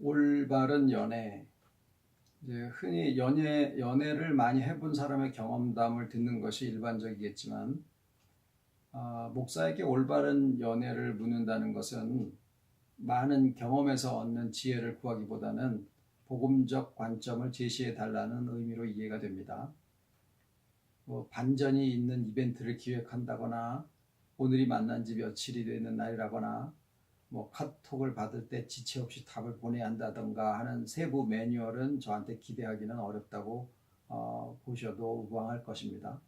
올바른 연애. 이제 흔히 연애 연애를 많이 해본 사람의 경험담을 듣는 것이 일반적이겠지만 아, 목사에게 올바른 연애를 묻는다는 것은 많은 경험에서 얻는 지혜를 구하기보다는 복음적 관점을 제시해 달라는 의미로 이해가 됩니다. 뭐 반전이 있는 이벤트를 기획한다거나 오늘이 만난 지 며칠이 되는 날이라거나 뭐 카톡을 받을 때 지체 없이 답을 보내야 한다던가 하는 세부 매뉴얼은 저한테 기대하기는 어렵다고 어, 보셔도 무방할 것입니다.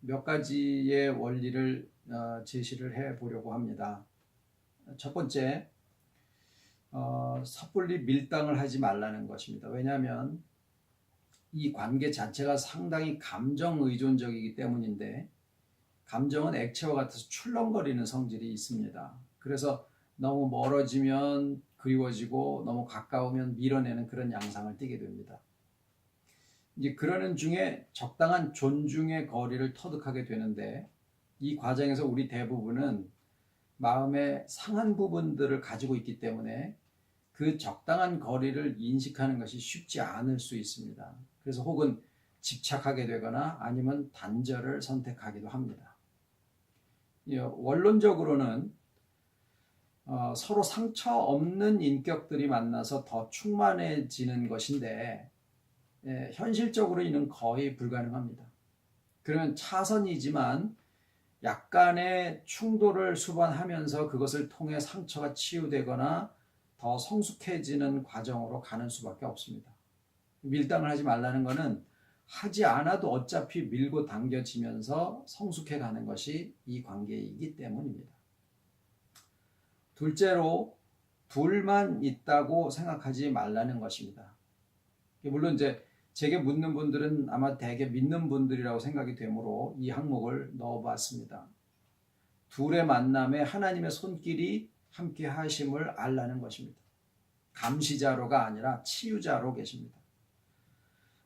몇 가지의 원리를 어, 제시를 해 보려고 합니다. 첫 번째, 어, 섣불리 밀당을 하지 말라는 것입니다. 왜냐하면 이 관계 자체가 상당히 감정 의존적이기 때문인데 감정은 액체와 같아서 출렁거리는 성질이 있습니다. 그래서 너무 멀어지면 그리워지고 너무 가까우면 밀어내는 그런 양상을 띠게 됩니다. 이제 그러는 중에 적당한 존중의 거리를 터득하게 되는데 이 과정에서 우리 대부분은 마음의 상한 부분들을 가지고 있기 때문에 그 적당한 거리를 인식하는 것이 쉽지 않을 수 있습니다. 그래서 혹은 집착하게 되거나 아니면 단절을 선택하기도 합니다. 예, 원론적으로는 어, 서로 상처 없는 인격들이 만나서 더 충만해지는 것인데 예, 현실적으로 이는 거의 불가능합니다. 그러면 차선이지만 약간의 충돌을 수반하면서 그것을 통해 상처가 치유되거나 더 성숙해지는 과정으로 가는 수밖에 없습니다. 밀당을 하지 말라는 것은 하지 않아도 어차피 밀고 당겨지면서 성숙해 가는 것이 이 관계이기 때문입니다. 둘째로 둘만 있다고 생각하지 말라는 것입니다. 물론 이제 제게 묻는 분들은 아마 대개 믿는 분들이라고 생각이 되므로 이 항목을 넣어봤습니다. 둘의 만남에 하나님의 손길이 함께 하심을 알라는 것입니다. 감시자로가 아니라 치유자로 계십니다.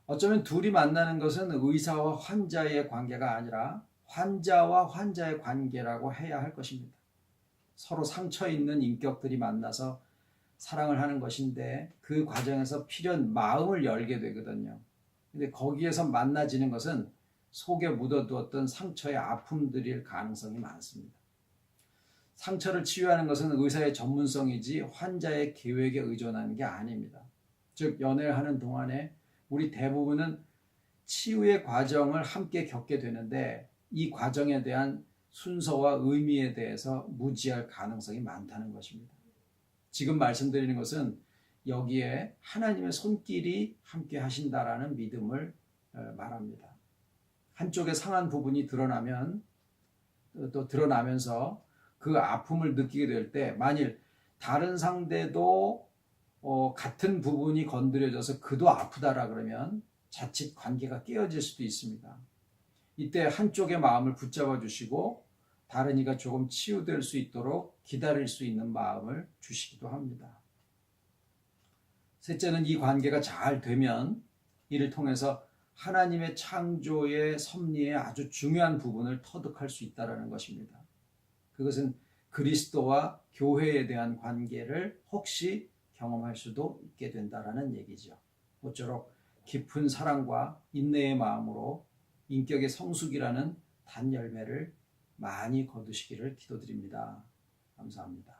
어쩌면 둘이 만나는 것은 의사와 환자의 관계가 아니라 환자와 환자의 관계라고 해야 할 것입니다. 서로 상처 있는 인격들이 만나서 사랑을 하는 것인데 그 과정에서 필연 마음을 열게 되거든요. 근데 거기에서 만나지는 것은 속에 묻어두었던 상처의 아픔들일 가능성이 많습니다. 상처를 치유하는 것은 의사의 전문성이지 환자의 계획에 의존하는 게 아닙니다. 즉 연애를 하는 동안에 우리 대부분은 치유의 과정을 함께 겪게 되는데 이 과정에 대한 순서와 의미에 대해서 무지할 가능성이 많다는 것입니다. 지금 말씀드리는 것은 여기에 하나님의 손길이 함께 하신다라는 믿음을 어, 말합니다. 한쪽의 상한 부분이 드러나면 또 드러나면서 그 아픔을 느끼게 될 때 만일 다른 상대도 어, 같은 부분이 건드려져서 그도 아프다라 그러면 자칫 관계가 깨어질 수도 있습니다. 이때 한쪽의 마음을 붙잡아 주시고 다른 이가 조금 치유될 수 있도록 기다릴 수 있는 마음을 주시기도 합니다. 셋째는 이 관계가 잘 되면 이를 통해서 하나님의 창조의 섭리의 아주 중요한 부분을 터득할 수 있다는 것입니다. 그것은 그리스도와 교회에 대한 관계를 혹시 경험할 수도 있게 된다라는 얘기죠. 모쪼록 깊은 사랑과 인내의 마음으로 인격의 성숙이라는 단열매를 많이 거두시기를 기도드립니다. 감사합니다.